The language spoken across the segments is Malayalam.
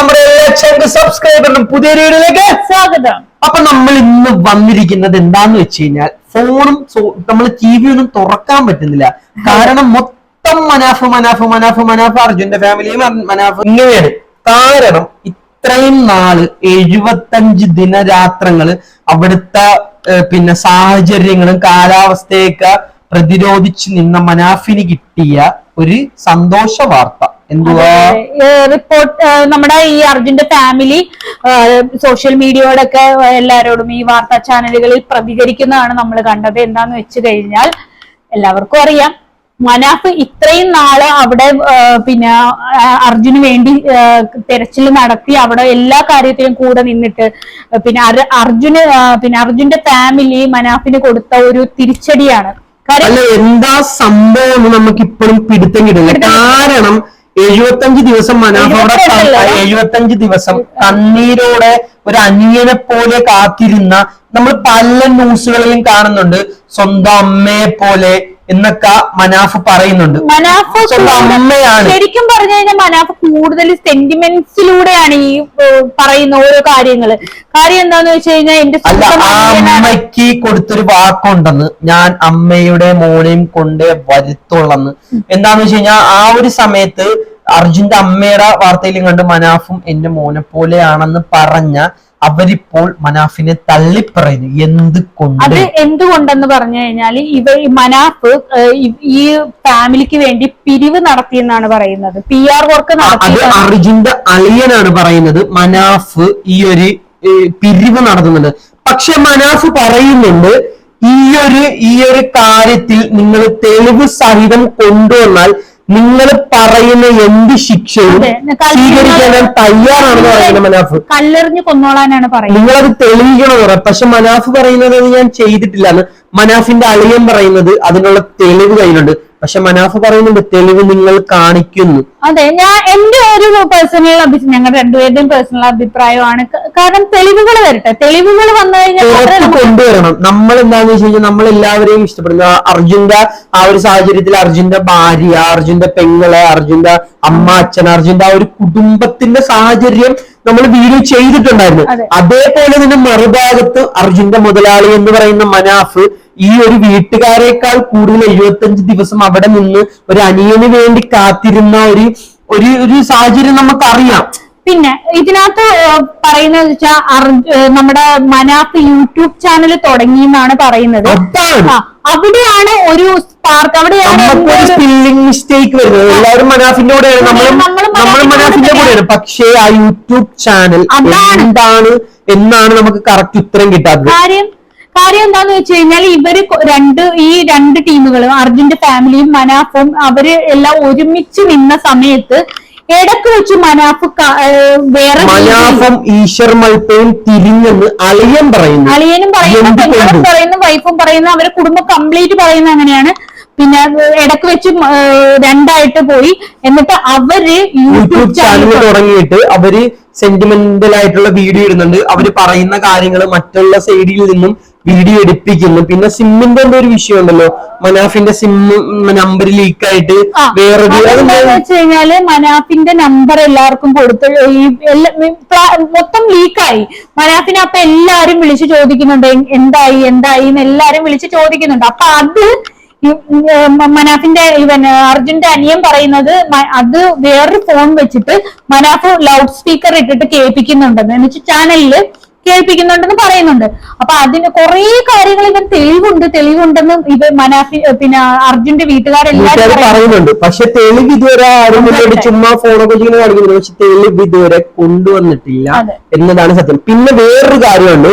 നമ്മുടെ എല്ലാ ചങ്ക് സബ്സ്ക്രൈബറിനും പുതിയ വീഡിയോയിലേക്ക് സ്വാഗതം. അപ്പൊ നമ്മൾ ഇന്ന് വന്നിരിക്കുന്നത് എന്താന്ന് വെച്ച് കഴിഞ്ഞാൽ ഫോണും നമ്മൾ ടി വി ഒന്നും തുറക്കാൻ പറ്റുന്നില്ല. കാരണം മൊത്തം മനാഫ് മനാഫ് മനാഫ് മനാഫ് അർജുന്റെ ഫാമിലിയും മനാഫ് ഇങ്ങനെയാണ്. കാരണം ഇത്രയും നാൾ എഴുപത്തഞ്ച് ദിനരാത്രങ്ങൾ അവിടുത്തെ പിന്നെ സാഹചര്യങ്ങളും കാലാവസ്ഥയൊക്കെ പ്രതിരോധിച്ച് നിന്ന മനാഫിന് കിട്ടിയ ഒരു സന്തോഷ വാർത്ത റിപ്പോർട്ട് നമ്മുടെ ഈ അർജുന്റെ ഫാമിലി സോഷ്യൽ മീഡിയയോടൊക്കെ എല്ലാവരോടും ഈ വാർത്താ ചാനലുകളിൽ പ്രതികരിക്കുന്നതാണ് നമ്മൾ കണ്ടത്. എന്താന്ന് വെച്ച് കഴിഞ്ഞാൽ എല്ലാവർക്കും അറിയാം. മനാഫ് ഇത്രയും നാൾ അവിടെ പിന്നെ അർജുന് വേണ്ടി തെരച്ചിൽ നടത്തി അവിടെ എല്ലാ കാര്യത്തിലും കൂടെ നിന്നിട്ട് പിന്നെ അർ- അർജുന് പിന്നെ അർജുന്റെ ഫാമിലി മനാഫിന് കൊടുത്ത ഒരു തിരിച്ചടിയാണ്. അല്ല എന്താ സംഭവം നമുക്ക് ഇപ്പോഴും പിടുത്തം കിട്ടില്ല. കാരണം എഴുപത്തഞ്ച് ദിവസം മനോഹര എഴുപത്തി അഞ്ച് എഴുപത്തഞ്ച് ദിവസം കണ്ണീരോടെ ഒരു അനിയനെ പോലെ കാത്തിരുന്ന നമ്മൾ പല ന്യൂസുകളിലും കാണുന്നുണ്ട്. സ്വന്തം അമ്മയെ പോലെ എന്നൊക്കെ മനാഫ് പറയുന്നുണ്ട്. മനാഫ് അമ്മയാണ്. ശരിക്കും പറഞ്ഞു കഴിഞ്ഞാൽ മനാഫ് കൂടുതൽ സെന്റിമെന്റ്സിലൂടെയാണ് ഈ പറയുന്ന ഓരോ കാര്യങ്ങൾ. കാര്യം എന്താന്ന് വെച്ച് കഴിഞ്ഞാൽ എന്റെ അമ്മയ്ക്ക് കൊടുത്തൊരു വാക്കുണ്ടെന്ന്. ഞാൻ അമ്മയുടെ മോനെയും കൊണ്ട് വരുത്തുള്ളന്ന്. എന്താന്ന് വെച്ച് കഴിഞ്ഞാൽ ആ ഒരു സമയത്ത് അർജുന്റെ അമ്മയുടെ വാർത്തയിലും കണ്ട് മനാഫും എന്റെ മോനെ പോലെയാണെന്ന് പറഞ്ഞ അവരിപ്പോൾ മനാഫിനെ തള്ളിപ്പറയുന്നു. എന്ത് കൊണ്ട്? അത് എന്തുകൊണ്ടെന്ന് പറഞ്ഞു കഴിഞ്ഞാൽ ഇവ മനാഫ് ഈ- ഫാമിലിക്ക് വേണ്ടി പിരിവ് നടത്തിയെന്നാണ് പറയുന്നത്. പി ആർ വർക്ക് അത് അർജുന്റെ അളിയനാണ് പറയുന്നത്. മനാഫ് ഈ ഒരു പിരിവ് നടത്തുന്നുണ്ട്. പക്ഷെ മനാഫ് പറയുന്നുണ്ട് ഈ ഒരു ഈ ഒരു കാര്യത്തിൽ നിങ്ങൾ തെളിവ് സഹിതം കൊണ്ടുവന്നാൽ നിങ്ങൾ പറയുന്ന എന്ത് ശിക്ഷയും. സ്വീകരിക്കാൻ തയ്യാറാണെന്ന് പറയുന്നത് മനാഫ്. കല്ലെറിഞ്ഞ് കൊന്നോളാനാണ് പറയുന്നത്. നിങ്ങളത് തെളിയിക്കണം പറയാം പക്ഷെ മനാഫ് പറയുന്നത് ഞാൻ ചെയ്തിട്ടില്ലാന്ന് മനാഫിന്റെ അളിയൻ പറയുന്നത് അതിനുള്ള തെളിവ് കയ്യിലുണ്ട്. പക്ഷെ മനാഫ് പറയുന്നുണ്ട് തെളിവ് നിങ്ങൾ കാണിക്കുന്നു. അതെ ഞാൻ എന്റെ ഒരു പേഴ്സണൽ അഭിപ്രായം ഞങ്ങൾ രണ്ടുപേരുടെയും പേഴ്സണൽ അഭിപ്രായമാണ്. കാരണം തെളിവുകൾ വരട്ടെ. തെളിവുകൾ വന്നു കഴിഞ്ഞാൽ കൊണ്ടുവരണം. നമ്മൾ എന്താന്ന് വെച്ച് കഴിഞ്ഞാൽ നമ്മൾ എല്ലാവരെയും ഇഷ്ടപ്പെടുന്നു അർജുന്റെ ആ ഒരു സാഹചര്യത്തിൽ അർജുന്റെ ഭാര്യ അർജുന്റെ പെങ്ങൾ അർജുന്റെ അമ്മ അച്ഛൻ അർജുന്റെ ആ ഒരു കുടുംബത്തിന്റെ സാഹചര്യം നമ്മൾ വീഡിയോ ചെയ്തിട്ടുണ്ടായിരുന്നു. അതേപോലെ തന്നെ മറുഭാഗത്ത് അർജുന്റെ മുതലാളി എന്ന് പറയുന്ന മനാഫ് ഈ ഒരു വീട്ടുകാരേക്കാൾ കൂടുതൽ എഴുപത്തഞ്ച് ദിവസം അവിടെ നിന്ന് ഒരു അനിയന് വേണ്ടി കാത്തിരുന്ന ഒരു ഒരു ഒരു സാഹചര്യം നമുക്കറിയാം. പിന്നെ ഇതിനകത്ത് പറയുന്നത് വെച്ചാൽ നമ്മുടെ മനാഫ് യൂട്യൂബ് ചാനൽ തുടങ്ങി എന്നാണ് പറയുന്നത് അവിടെയാണ് ഒരു സ്പാർക്ക് അവിടെയാണ് സ്പില്ലിംഗ് മിസ്റ്റേക്ക് വരുന്നത്. എല്ലാവരും മനാഫിന്റെ കൂടെയാണ്. നമ്മൾ മനാഫിന്റെ കൂടെയാണ്. പക്ഷേ ആ യൂട്യൂബ് ചാനൽ. എന്താണ് എന്നാണ് നമുക്ക് കറക്റ്റ് ഉത്തരം കിട്ടാത്തത്. കാര്യം കാര്യം എന്താന്ന് വെച്ച് കഴിഞ്ഞാൽ ഇവർ രണ്ട് ഈ രണ്ട് ടീമുകളും അർജുന്റെ ഫാമിലിയും മനാഫും അവർ എല്ലാം ഒരുമിച്ച് നിന്ന സമയത്ത് ഇടയ്ക്ക് വെച്ച് മനാഫ് വേറെ മനാഫും ഈശ്വർ മൽപ്പയും തിരിഞ്ഞെന്ന് അളിയൻ പറയുന്നു. അളിയനും പറയുന്നു? പെങ്ങളും പറയുന്നു വൈഫും പറയുന്നു അവരെ കുടുംബം കംപ്ലീറ്റ് പറയുന്ന അങ്ങനെയാണ്. പിന്നെ ഇടയ്ക്ക് വെച്ച് രണ്ടായിട്ട് പോയി. എന്നിട്ട് അവർ യൂട്യൂബ് ചാനൽ തുടങ്ങിയിട്ട് അവർ സെന്റിമെന്റൽ ആയിട്ടുള്ള വീഡിയോ ഇടുന്നുണ്ട്. അവർ പറയുന്ന കാര്യങ്ങൾ മറ്റുള്ള സൈഡിൽ നിന്നും വീഡിയോ എടുപ്പിക്കുന്നു. പിന്നെ സിമ്മിന്റെ എന്തോ ഒരു വിഷയം ഉണ്ടല്ലോ. മനാഫിന്റെ സിം നമ്പർ ലീക്ക് ആയിട്ട് വേറെ വെച്ച് കഴിഞ്ഞാൽ മനാഫിന്റെ നമ്പർ എല്ലാവർക്കും കൊടുത്ത് ഈ മൊത്തം ലീക്കായി മനാഫിനെ അപ്പൊ എല്ലാരും വിളിച്ച് ചോദിക്കുന്നുണ്ട് എന്തായി എന്തായി എന്ന് എല്ലാരും വിളിച്ച് ചോദിക്കുന്നുണ്ട്. അപ്പൊ അത് മനാഫിന്റെ ഇവൻ അർജുന്റെ അനിയൻ പറയുന്നത് അത് വേറൊരു ഫോൺ വെച്ചിട്ട് മനാഫ് ലൗഡ് സ്പീക്കർ ഇട്ടിട്ട് കേൾപ്പിക്കുന്നുണ്ടെന്ന്. എന്ന് വെച്ചാൽ ചാനലിൽ കേൾപ്പിക്കുന്നുണ്ടെന്ന് പറയുന്നുണ്ട്. അപ്പൊ അതിന് കുറെ കാര്യങ്ങൾ ഇവൻ തെളിവുണ്ട്. തെളിവുണ്ടെന്ന് ഇത് മനാഫി പിന്നെ അർജുന്റെ വീട്ടുകാരെല്ലാവരും പറയുന്നുണ്ട്. പക്ഷെ തെളിവ് ഇതുവരെ ആരും ചുമ്മാ ഫോണൊക്കെ ചെയ്യുന്ന കാണിക്കുന്നുണ്ട് പക്ഷെ തെളിവ് ഇതുവരെ കൊണ്ടുവന്നിട്ടില്ല. എന്നതാണ് സത്യം. പിന്നെ വേറൊരു കാര്യമുണ്ട്.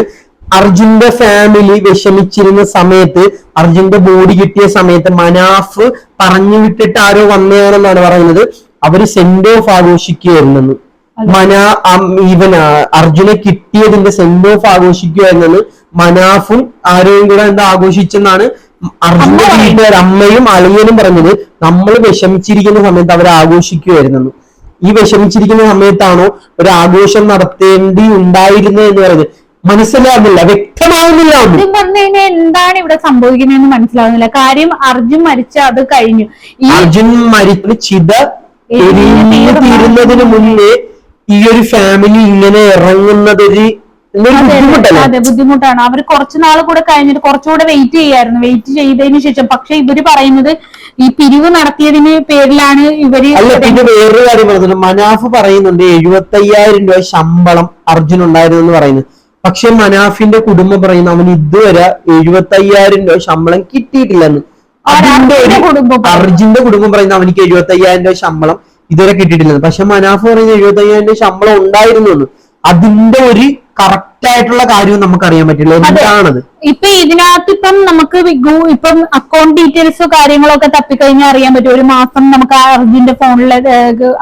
അർജുന്റെ ഫാമിലി വിഷമിച്ചിരുന്ന സമയത്ത് അർജുന്റെ ബോഡി കിട്ടിയ സമയത്ത് മനാഫ് പറഞ്ഞു വിട്ടിട്ട് ആരോ വന്നതാണെന്നാണ് പറയുന്നത്. അവർ സെന്റ് ഓഫ് ആഘോഷിക്കുകയായിരുന്നെന്ന് മന ഈവൻ അർജുനെ കിട്ടിയതിന്റെ സെന്റ് ഓഫ് ആഘോഷിക്കുക എന്നത് മനാഫും ആരെയും കൂടെ എന്താ ആഘോഷിച്ചെന്നാണ് അർജുന്റെ വീട്ടുകാർ അമ്മയും അളിയനും പറഞ്ഞത് നമ്മൾ വിഷമിച്ചിരിക്കുന്ന സമയത്ത് അവർ ആഘോഷിക്കുമായിരുന്നു ഈ വിഷമിച്ചിരിക്കുന്ന സമയത്താണോ ഒരു ആഘോഷം നടത്തേണ്ടി ഉണ്ടായിരുന്നത് എന്ന് പറയുന്നത്. മനസ്സിലാകുന്നില്ല വ്യക്തമാകുന്നില്ല ഒന്നും. സത്യം പറഞ്ഞു കഴിഞ്ഞാൽ എന്താണ് ഇവിടെ സംഭവിക്കുന്നതെന്ന് മനസ്സിലാവുന്നില്ല. കാര്യം അർജുൻ മരിച്ച അത് കഴിഞ്ഞു. ഈ അർജുൻ മരിച്ച ചിത തീരുന്നതിന് മുന്നേ ഈ ഒരു ഫാമിലി ഇങ്ങനെ ഇറങ്ങുന്നത് അതെ, ബുദ്ധിമുട്ടാണ്. അവർ കുറച്ചു നാൾ കൂടെ കഴിഞ്ഞിട്ട് കുറച്ചുകൂടെ വെയിറ്റ് ചെയ്യായിരുന്നു. വെയിറ്റ് ചെയ്തതിന് ശേഷം. പക്ഷെ ഇവർ പറയുന്നത് ഈ പിരിവ് നടത്തിയതിന് പേരിലാണ് ഇവർ അല്ല പിന്നെ വേറൊരു കാര്യം പറഞ്ഞത് മനാഫ് പറയുന്നുണ്ട് എഴുപത്തി അയ്യായിരം രൂപ ശമ്പളം അർജുൻ ഉണ്ടായിരുന്നു എന്ന് പറയുന്നത് പക്ഷെ മനാഫിന്റെ കുടുംബം പറയുന്നു അവന് ഇതുവരെ എഴുപത്തി അയ്യായിരം രൂപ ശമ്പളം കിട്ടിയിട്ടില്ലെന്ന്. അതിന്റെ അർജുന്റെ കുടുംബം പറയുന്നു. അർജുന്റെ കുടുംബം പറയുന്നു അവനിക്ക് എഴുപത്തി അയ്യായിരം രൂപ ശമ്പളം ഇതുവരെ കിട്ടിയിട്ടില്ലെന്ന് പക്ഷെ മനാഫ് പറഞ്ഞ എഴുപത്തി അയ്യായിരം രൂപ ശമ്പളം ഉണ്ടായിരുന്നു എന്ന് അതിന്റെ ഒരു കറക്റ്റ് ആയിട്ടുള്ള നമുക്ക് അറിയാൻ പറ്റില്ല. എന്താണത്? ഇപ്പൊ ഇതിനകത്ത് ഇപ്പം നമുക്ക് ഇപ്പം അക്കൗണ്ട് ഡീറ്റെയിൽസ് കാര്യങ്ങളൊക്കെ തപ്പിക്കഴിഞ്ഞാൽ അറിയാൻ പറ്റും. ഒരു മാസം നമുക്ക് ആ അർജുന്റെ ഫോണിലെ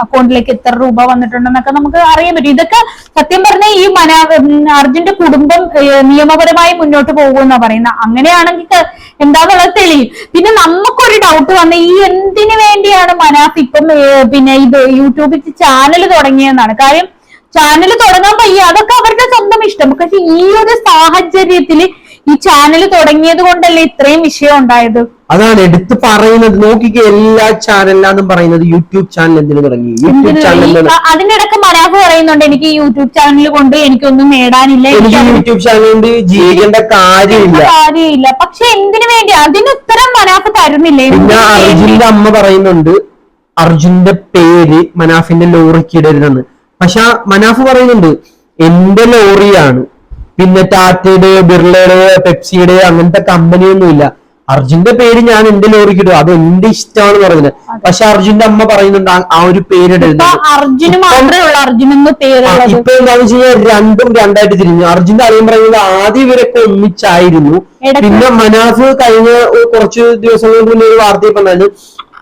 അക്കൗണ്ടിലേക്ക് എത്ര രൂപ വന്നിട്ടുണ്ടെന്നൊക്കെ നമുക്ക് അറിയാൻ പറ്റും. ഇതൊക്കെ സത്യം പറഞ്ഞാൽ ഈ മന അർജുന്റെ കുടുംബം നിയമപരമായി മുന്നോട്ട് പോകുമെന്നാ പറയുന്നത് അങ്ങനെയാണെങ്കിൽ എന്താന്നുള്ളത് തെളിയും. പിന്നെ നമുക്കൊരു ഡൗട്ട് വന്ന ഈ എന്തിനു വേണ്ടിയാണ് മനാഫ് ഇപ്പം പിന്നെ ഇത് യൂട്യൂബിൽ ചാനൽ തുടങ്ങിയെന്നാണ്. കാര്യം ചാനൽ തുടങ്ങാൻ പയ്യ അതൊക്കെ അവരുടെ സ്വന്തം ഇഷ്ടം. പക്ഷെ ഈ ഒരു സാഹചര്യത്തിൽ ഈ ചാനൽ തുടങ്ങിയത് കൊണ്ടല്ലേ ഇത്രയും വിഷയം ഉണ്ടായത്? അതാണ് എടുത്ത് പറയുന്നത്. നോക്കിക്കേ എല്ലാ ചാനലിലാന്നും പറയുന്നത് യൂട്യൂബ് ചാനൽ എന്തിനു തുടങ്ങി? യൂട്യൂബ് ചാനൽ അതിന്റെ ഇടയ്ക്ക് അതിനിടക്ക് മനാഫ് പറയുന്നുണ്ട് എനിക്ക് യൂട്യൂബ് ചാനൽ കൊണ്ട് എനിക്കൊന്നും നേടാനില്ല എനിക്ക് യൂട്യൂബ് ചാനൽ കൊണ്ട് ജീവിക്കേണ്ട കാര്യമില്ല. കാര്യമില്ല. പക്ഷെ എന്തിനു വേണ്ടി? അതിന് ഉത്തരം മനാഫ് തരുന്നില്ലേ? പിന്നെ അർജുന്റെ അമ്മ പറയുന്നുണ്ട് അർജുന്റെ പേര് മനാഫിന്റെ ലോറിക്ക് ഇടരുതെന്ന്. പക്ഷെ ആ മനാഫ് പറയുന്നുണ്ട് എന്റെ ലോറിയാണ്. പിന്നെ ടാറ്റയുടെ ബിർളയുടെ പെപ്സിയുടെ അങ്ങനത്തെ കമ്പനിയൊന്നുമില്ല. അർജുന്റെ പേര് ഞാൻ എന്റെ ലോറിക്ക് ഇടും. അത് എന്റെ ഇഷ്ടമാണ് പറയുന്നത്. പക്ഷെ അർജുന്റെ അമ്മ പറയുന്നുണ്ട് ആ- ഒരു പേരിടരുത് ഇപ്പൊ എന്താന്ന് വെച്ച് കഴിഞ്ഞാൽ രണ്ടും രണ്ടായിട്ട് തിരിഞ്ഞു. അർജുന്റെ അറിയാൻ പറയുന്നത് ആദ്യം ഇവരൊക്കെ ഒന്നിച്ചായിരുന്നു. പിന്നെ മനാഫ് കഴിഞ്ഞ കുറച്ച് ദിവസങ്ങൾക്ക് മുന്നേ ഒരു വാർത്തയിൽ പറഞ്ഞാൽ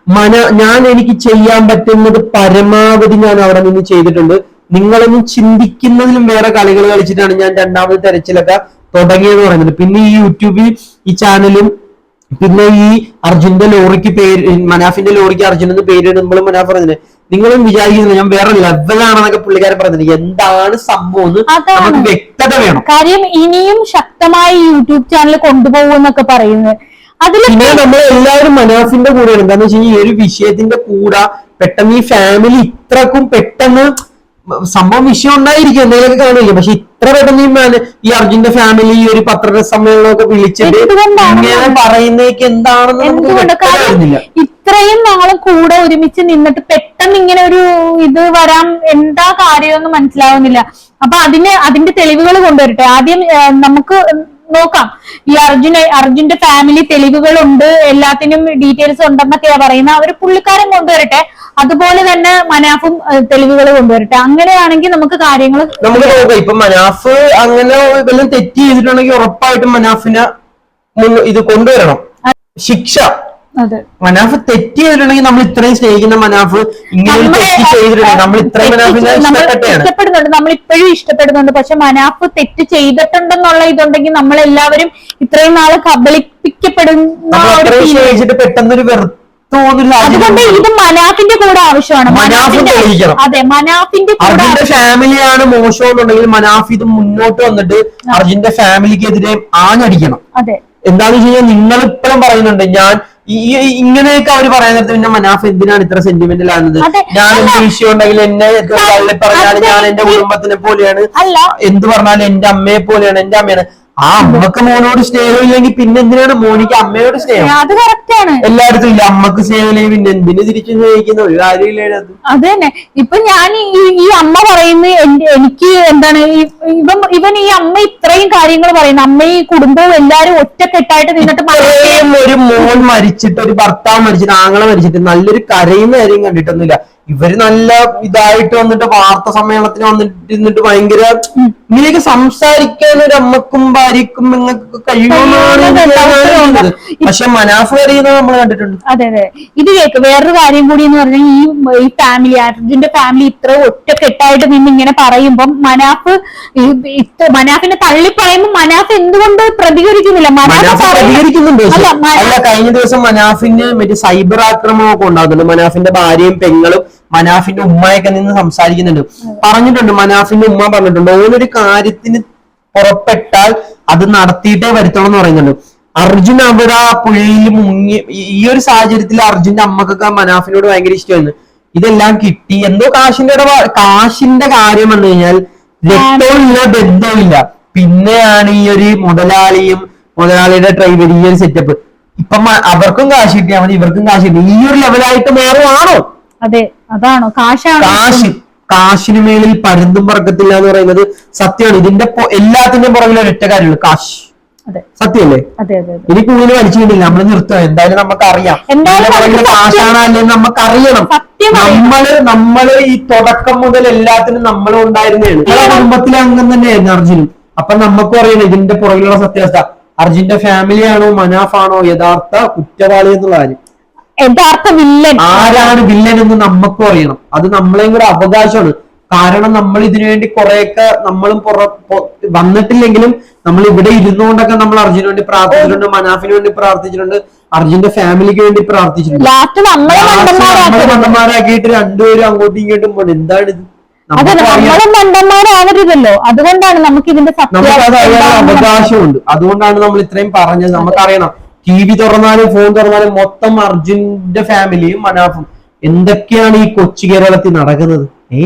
മന ഞാൻ എനിക്ക് ചെയ്യാൻ പറ്റുന്നത് പരമാവധി ഞാൻ അവിടെ നിന്ന് ചെയ്തിട്ടുണ്ട്. നിങ്ങളൊന്നും ചിന്തിക്കുന്നതിലും വേറെ കളികൾ കളിച്ചിട്ടാണ് ഞാൻ രണ്ടാമത് തെരച്ചിലൊക്കെ തുടങ്ങിയെന്ന് പറയുന്നത്. പിന്നെ ഈ യൂട്യൂബിൽ ഈ ചാനലും പിന്നെ ഈ അർജുന്റെ ലോറിക്ക് പേര് മനാഫിന്റെ ലോറിക്ക് അർജുൻ എന്ന് നമ്മൾ മനാഫ് പറഞ്ഞത് നിങ്ങളും വിചാരിക്കുന്നില്ല ഞാൻ വേറെ ലെവലാണെന്നൊക്കെ പുള്ളിക്കാരൻ പറഞ്ഞത് എന്താണ് സംഭവം. നമുക്ക് വ്യക്തത വേണം. കാര്യം ഇനിയും ശക്തമായി യൂട്യൂബ് ചാനൽ കൊണ്ടുപോകുമെന്നൊക്കെ പറയുന്നത്. പിന്നെ നമ്മൾ എല്ലാവരും മനാഫിന്റെ കൂടെയാണ് എന്താണെന്ന് വെച്ച് കഴിഞ്ഞാൽ ഈ ഒരു വിഷയത്തിന്റെ കൂടെ പെട്ടെന്ന് ഈ ഫാമിലി ഇത്രക്കും പെട്ടെന്ന് സംഭവം വിഷയം ഉണ്ടായിരിക്കും. എന്തെങ്കിലുമൊക്കെ കാണില്ല പക്ഷെ ഇത്ര പെട്ടെന്ന് ഈ മാന- ഈ അർജുന്റെ ഫാമിലി ഈ ഒരു പത്ര സമ്മേളനമൊക്കെ വിളിച്ചിട്ട് ഇങ്ങനെ പറയുന്നേക്ക് എന്താണെന്ന് ഇത്രയും നാളും കൂടെ ഒരുമിച്ച് നിന്നിട്ട് പെട്ടെന്ന് ഇങ്ങനെ ഒരു ഇത് വരാൻ എന്താ കാര്യമെന്ന് മനസ്സിലാവുന്നില്ല. അപ്പൊ അതിന് അതിന്റെ തെളിവുകൾ കൊണ്ടുവരട്ടെ. ആദ്യം നമുക്ക് നോക്കാം. ഈ അർജുൻ അർജുന്റെ ഫാമിലി തെളിവുകളുണ്ട്. എല്ലാത്തിനും ഡീറ്റെയിൽസ് ഉണ്ടെന്നൊക്കെയാ പറയുന്നത്. അവർ പുള്ളിക്കാരൻ കൊണ്ടുവരട്ടെ. അതുപോലെ തന്നെ മനാഫും തെളിവുകൾ കൊണ്ടുവരട്ടെ. അങ്ങനെയാണെങ്കിൽ നമുക്ക് കാര്യങ്ങൾ നമുക്ക് നോക്കാം. ഇപ്പൊ മനാഫ് അങ്ങനെ ഇതെല്ലാം തെറ്റ് ചെയ്തിട്ടുണ്ടെങ്കിൽ ഉറപ്പായിട്ടും മനാഫിനെ ഇത് കൊണ്ടുവരണം. ശിക്ഷ. മനാഫ് തെറ്റ് ചെയ്തിട്ടുണ്ടെങ്കിൽ നമ്മൾ ഇത്രയും സ്നേഹിക്കുന്ന മനാഫ് ഇങ്ങനെ തെറ്റ് ചെയ്തിട്ടുണ്ടെങ്കിൽ നമ്മൾ ഇത്രയും മനാഫിനെ ഇഷ്ടപ്പെടുന്നുണ്ട്. നമ്മൾ ഇപ്പോഴും ഇഷ്ടപ്പെടുന്നുണ്ട്. പക്ഷെ മനാഫ് തെറ്റ് ചെയ്തിട്ടുണ്ടെന്നുള്ള ഇതുണ്ടെങ്കിൽ നമ്മൾ എല്ലാവരും ഇത്രയും നാൾ കബളിപ്പിക്കപ്പെടുന്ന പെട്ടെന്നൊരു പോകുന്നൊരു അതുകൊണ്ട് ഇത് മനാഫിന്റെ കൂടെ ആവശ്യമാണ്. മനാഫ് മനാഫിന്റെ അതെ മനാഫിന്റെ കൂടെ അർജുന്റെ ഫാമിലിയാണ് മോശം എന്നുണ്ടെങ്കിൽ മനാഫ് ഇത് മുന്നോട്ട് വന്നിട്ട് അർജുന്റെ ഫാമിലിക്കെതിരെ ആഞ്ഞടിക്കണം. അതെ. എന്താന്ന് വെച്ച് കഴിഞ്ഞാൽ നിങ്ങൾ ഇപ്പോഴും പറയുന്നുണ്ട് ഞാൻ ഈ ഇങ്ങനെയൊക്കെ അവർ പറയാൻ നേരത്തെ പിന്നെ മനാഫ് എന്തിനാണ് ഇത്ര സെന്റിമെന്റൽ ആകുന്നത്? ഞാൻ എന്ത് വിഷയം ഉണ്ടെങ്കിൽ എന്നെ തള്ളി പറഞ്ഞാലും ഞാൻ എന്റെ കുടുംബത്തിനെ പോലെയാണ്. എന്ത് പറഞ്ഞാലും എന്റെ അമ്മയെ പോലെയാണ് എന്റെ അമ്മയാണ്. ആ അമ്മയ്ക്ക് മോനോട് സ്നേഹമില്ലെങ്കിൽ പിന്നെ എന്തിനാണ് മോനിക്ക് അമ്മയോട് സ്നേഹം? അത് കറക്റ്റ് ആണ് എല്ലായിടത്തും ഇല്ല അമ്മയ്ക്ക് സ്നേഹമില്ലെങ്കിൽ പിന്നെ എന്തിന് തിരിച്ചു സ്നേഹിക്കുന്ന? ഒരു കാര്യമില്ല. അത്. തന്നെ. ഇപ്പൊ ഞാൻ ഈ അമ്മ പറയുന്ന എനിക്ക് എന്താണ് ഇവൻ ഇവൻ ഈ അമ്മ ഇത്രയും കാര്യങ്ങൾ പറയുന്നു. അമ്മ ഈ കുടുംബവും എല്ലാരും ഒറ്റക്കെട്ടായിട്ട് നിന്നിട്ട് ഒരു മോൻ മരിച്ചിട്ട് ഒരു ഭർത്താവ് മരിച്ചിട്ട് ആങ്ങളെ മരിച്ചിട്ട് നല്ലൊരു കരയുന്ന കാര്യം കണ്ടിട്ടൊന്നുമില്ല. ഇവർ നല്ല ഇതായിട്ട് വന്നിട്ട് വാർത്താ സമ്മേളനത്തിന് വന്നിട്ട് ഭയങ്കര ഇങ്ങനെയൊക്കെ സംസാരിക്കാൻ ഒരു അമ്മക്കും ഭാര്യക്കും നിങ്ങൾക്ക് കഴിയുമെന്നാണ്. പക്ഷെ മനാഫ് അറിയുന്നത് നമ്മൾ കണ്ടിട്ടുണ്ട്. അതെ അതെ. ഇത് കേക്ക് വേറൊരു കാര്യം കൂടി എന്ന് പറഞ്ഞാൽ ഈ ഈ ഫാമിലി അർജുന്റെ ഫാമിലി ഇത്ര ഒറ്റക്കെട്ടായിട്ട് നിന്ന് ഇങ്ങനെ പറയുമ്പോൾ മനാഫ് ഇത്ര- മനാഫിനെ തള്ളി പറയുമ്പോൾ മനാഫ് എന്തുകൊണ്ട് പ്രതികരിക്കുന്നില്ല? മനാഫ് പ്രതികരിക്കുന്നുണ്ട്. അല്ല കഴിഞ്ഞ ദിവസം മനാഫിന് മറ്റേ സൈബർ ആക്രമണമൊക്കെ ഉണ്ടാകുന്നുണ്ട്. മനാഫിന്റെ ഭാര്യയും പെങ്ങളും മനാഫിന്റെ ഉമ്മയൊക്കെ നിന്ന് സംസാരിക്കുന്നുണ്ട്. പറഞ്ഞിട്ടുണ്ട് മനാഫിന്റെ ഉമ്മ പറഞ്ഞിട്ടുണ്ട്. ഓനൊരു കാര്യത്തിന് പുറപ്പെട്ടാൽ അത് നടത്തിയിട്ടേ വരുത്തണം എന്ന് പറയുന്നുണ്ട്. അർജുൻ അവിടെ ആ പുഴയിൽ മുങ്ങി ഈ- ഒരു സാഹചര്യത്തിൽ അർജുന്റെ അമ്മക്കൊക്കെ മനാഫിനോട് ഭയങ്കര ഇഷ്ടമായിരുന്നു. ഇതെല്ലാം കിട്ടി. എന്തോ കാശിന്റെ കാശിന്റെ കാര്യം വന്നു കഴിഞ്ഞാൽ രക്തവുമില്ല ബന്ധവുമില്ല. പിന്നെയാണ് ഈ ഒരു മുതലാളിയും മുതലാളിയുടെ ട്രൈബൽ ഈ ഒരു സെറ്റപ്പ് ഇപ്പം അവർക്കും കാശ് കിട്ടിയാൽ മതി ഇവർക്കും കാശ് കിട്ടി. ഈ ഒരു ലെവലായിട്ട് മാറുവാണോ? അതെ അതാണോ? കാശാണ് കാശ്. കാശിന് മേളിൽ പരുന്തും പറക്കത്തില്ല എന്ന് പറയുന്നത് സത്യമാണ്. ഇതിന്റെ എല്ലാത്തിന്റെ പുറകിൽ ഒരൊറ്റ കാര്യമുള്ളൂ കാശ്. സത്യല്ലേ? ഇനി കൂടുതൽ വലിച്ചു കിട്ടില്ല നമ്മൾ നിർത്തുക. എന്തായാലും നമുക്ക് അറിയാം പുറകിൽ നമുക്ക് അറിയണം. നമ്മൾ നമ്മൾ ഈ തുടക്കം മുതൽ എല്ലാത്തിനും നമ്മളും ഉണ്ടായിരുന്നതാണ്. നമ്മളെ കുടുംബത്തിലെ അംഗം തന്നെയായിരുന്നു അർജുനും. അപ്പൊ നമുക്കും അറിയണം. ഇതിന്റെ പുറകിലുള്ള സത്യാവസ്ഥ. അർജുന്റെ ഫാമിലിയാണോ മനാഫാണോ യഥാർത്ഥ കുറ്റവാളി എന്നുള്ള കാര്യം. യഥാർത്ഥ വില്ലൻ. ആരാണ് വില്ലൻ എന്ന് നമുക്കും അറിയണം. അത് നമ്മളെയും കൂടെ അവകാശമാണ്. കാരണം നമ്മൾ ഇതിനു വേണ്ടി കുറെയൊക്കെ നമ്മളും വന്നിട്ടില്ലെങ്കിലും നമ്മൾ ഇവിടെ ഇരുന്നുകൊണ്ടൊക്കെ നമ്മൾ അർജുന് വേണ്ടി പ്രാർത്ഥിച്ചിട്ടുണ്ട് മനാഫിന് വേണ്ടി പ്രാർത്ഥിച്ചിട്ടുണ്ട് അർജുന്റെ ഫാമിലിക്ക് വേണ്ടി പ്രാർത്ഥിച്ചിട്ടുണ്ട്. ലാസ്റ്റ് നമ്മളെ മണ്ടന്മാരാക്കിയിട്ട് രണ്ടുപേരും അങ്ങോട്ടും ഇങ്ങോട്ടും പോകണം അതെ അറിയാം. നമ്മളും മണ്ടന്മാരാവരുതല്ലോ. അതുകൊണ്ടാണ് നമുക്ക് ഇതിന്റെ അവകാശമുണ്ട്. അതുകൊണ്ടാണ് നമ്മൾ ഇത്രയും പറഞ്ഞത്. നമുക്കറിയണം. ടി വി തുറന്നാലും ഫോൺ തുറന്നാലും മൊത്തം അർജുന്റെ ഫാമിലിയും മനാഫും. എന്തൊക്കെയാണ് ഈ കൊച്ചു കേരളത്തിൽ നടക്കുന്നത്? ഏ?